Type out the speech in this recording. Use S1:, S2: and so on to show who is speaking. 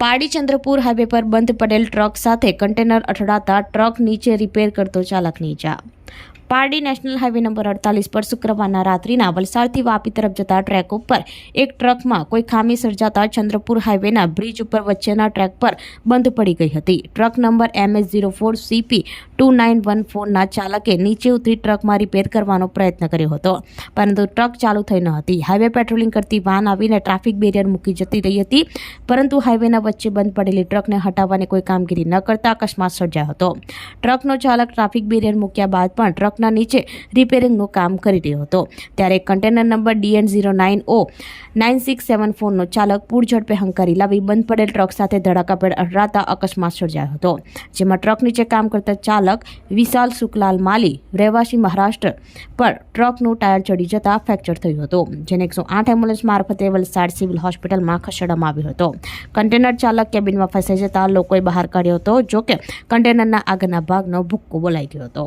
S1: પાડી ચંદ્રપુર હાઈવે પર બંધ પડેલ ટ્રક સાથે કન્ટેનર અથડાતા ટ્રક નીચે રિપેર કરતો ચાલક નીચા પારડી નેશનલ હાઈવે નંબર અડતાલીસ પર શુક્રવારના રાત્રિના વલસાડથી વાપી તરફ જતા ટ્રેક ઉપર એક ટ્રકમાં કોઈ ખામી સર્જાતા ચંદ્રપુર હાઈવેના બ્રિજ ઉપર વચ્ચેના ટ્રેક પર બંધ પડી ગઈ હતી. Truck number MS zero four CP two nine one ફોરના ચાલકે નીચે ઉતરી ટ્રકમાં રિપેર કરવાનો પ્રયત્ન કર્યો હતો. પરંતુ ટ્રક ચાલુ થઈ ન હતી. હાઈવે પેટ્રોલિંગ કરતી વાન આવીને ટ્રાફિક બેરિયર મૂકી જતી રહી હતી, પરંતુ હાઈવેના વચ્ચે બંધ પડેલી ટ્રકને હટાવવાની કોઈ કામગીરી ન કરતા અકસ્માત સર્જાયો હતો. ટ્રકનો ચાલક ટ્રાફિક બેરિયર મૂક્યા બાદ પણ ટ્રકના નીચે રિપેરિંગનું કામ કરી રહ્યો હતો. ત્યારે container number DN zero nine O nine six seven ફોરનો ચાલક પૂર ઝડપે હંકારી લાવી બંધ પડેલ ટ્રક સાથે ધડાકાભેર અથડાતા અકસ્માત સર્જાયો હતો. જેમાં ટ્રક નીચે કામ કરતા ચાલક વિશાલ સુકલાલ માલી રહેવાસી મહારાષ્ટ્ર પર ટ્રકનું ટાયર ચડી જતા ફ્રેક્ચર થયું હતું, જેને એકસો આઠ એમ્બ્યુલન્સ મારફતે વલસાડ સિવિલ હોસ્પિટલમાં ખસેડવામાં આવ્યો હતો. કન્ટેનર ચાલક કેબિનમાં ફસાઈ જતા લોકોએ બહાર કાઢ્યો હતો, જોકે કન્ટેનરના આગળના ભાગનો ભૂક્કો બોલાઈ ગયો હતો.